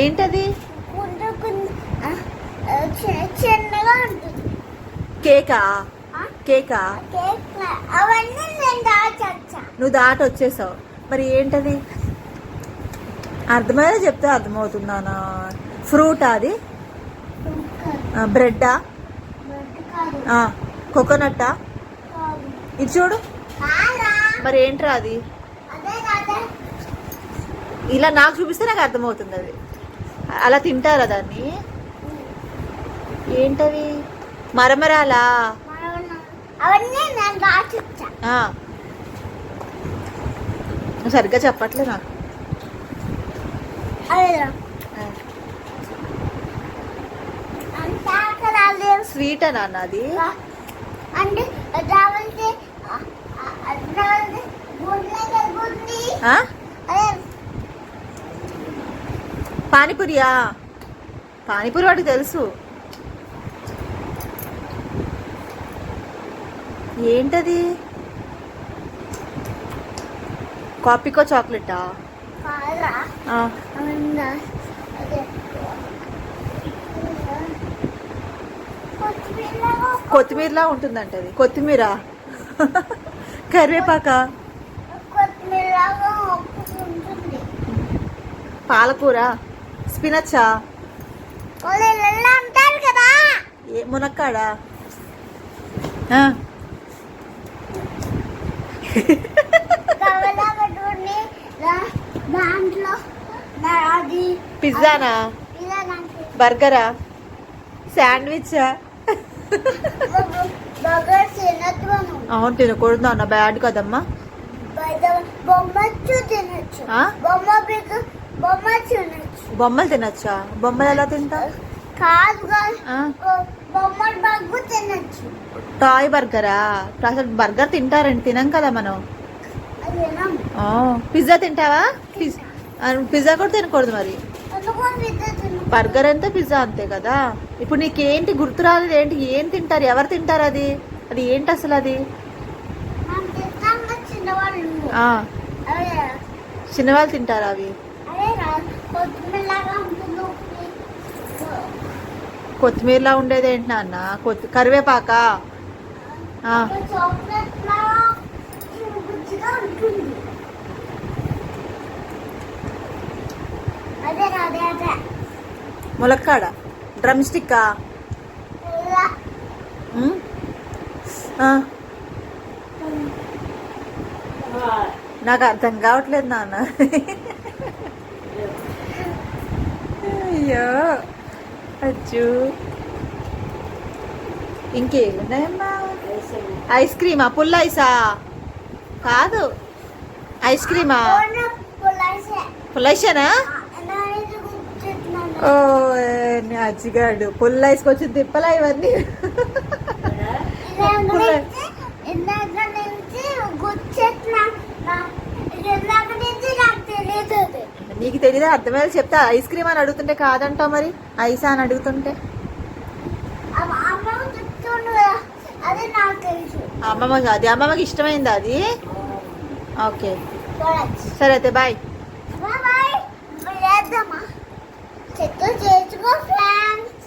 ఏంటది? చిన్నగా కేకా? కేకా? అవన్నీ నువ్వు దాటి వచ్చేసావు. మరి ఏంటది? అర్థమయ్యేలా చెప్తే అర్థమవుతుందానా? ఫ్రూట్ అది? బ్రెడ్డా? కోకోనట్టా? ఇది చూడు. మరి ఏంట్రా అది? ఇలా నాకు చూపిస్తే నాకు అర్థమవుతుంది అది. అలా తింటారా దాన్ని? ఏంటవి? మరమరాలా? సరిగ్గా చెప్పట్లే నాకు. స్వీట్ అని అన్న అది అంటే పానీపూరియా? పానీపూరి వాడికి తెలుసు. ఏంటది? కాపీకో చాక్లెటా? కొత్తిమీరలా ఉంటుందంట అది కొత్తిమీర? కరివేపాక? పాలకూర? స్పినచ్చా? అంటారు కదా. ఏ మునక్కాడా? దాంట్లో అది పిజ్జానా? బర్గరా? శాండ్విచా అవును తినకూడదు అన్న బ్యాడ్ కదమ్మా. బొమ్మచ్చు తినచ్చు? బొమ్మ బొమ్మ బొమ్మలు తినచ్చా. బొమ్మలు ఎలా తింటా టాయ్ బర్గరా? అసలు బర్గర్ తింటారండి తినం కదా మనం. పిజ్జా తింటావా? పిజ్జా కూడా తినకూడదు మరి. బర్గర్ అంతే పిజ్జా అంతే కదా. ఇప్పుడు నీకేంటి గుర్తు రాలేదు ఏంటి ఏం తింటారు ఎవరు తింటారు అది? అది ఏంటి అసలు అదే. చిన్నవాళ్ళు తింటారా అవి? కొత్తిమీరలా ఉండేది ఏంటి నాన్న? కొత్తి కరివేపాక? ములక్కాడ? డ్రమ్ స్టిక్కా? నాకు అర్థం కావట్లేదు నాన్న. అయ్యో అచ్చు ఇంకేమున్నాయమ్మా ఐస్ క్రీమా పుల్ల ఐసా కాదు ఐస్ క్రీమా పోనీ పులాసే. పుల్ల ఐసేనా ఆ, నానైతే గుర్తుపెట్టుకున్నాను. ఓ నీ అచ్చిగాడు పుల్ల ఐస్కొచ్చి తిప్పలా ఇవన్నీ నీకు తెలియదు అర్థమయ్యేది చెప్తా. ఐస్ క్రీమ్ అని అడుగుతుంటే కాదంటావు మరి? ఐసా అని అడుగుతుంటే? అది అమ్మమ్మ అది అమ్మమ్మకి ఇష్టమైందా అది? ఓకే. సరే అయితే బాయ్. చేద్దామా? చేసుకో ఫ్రెండ్స్.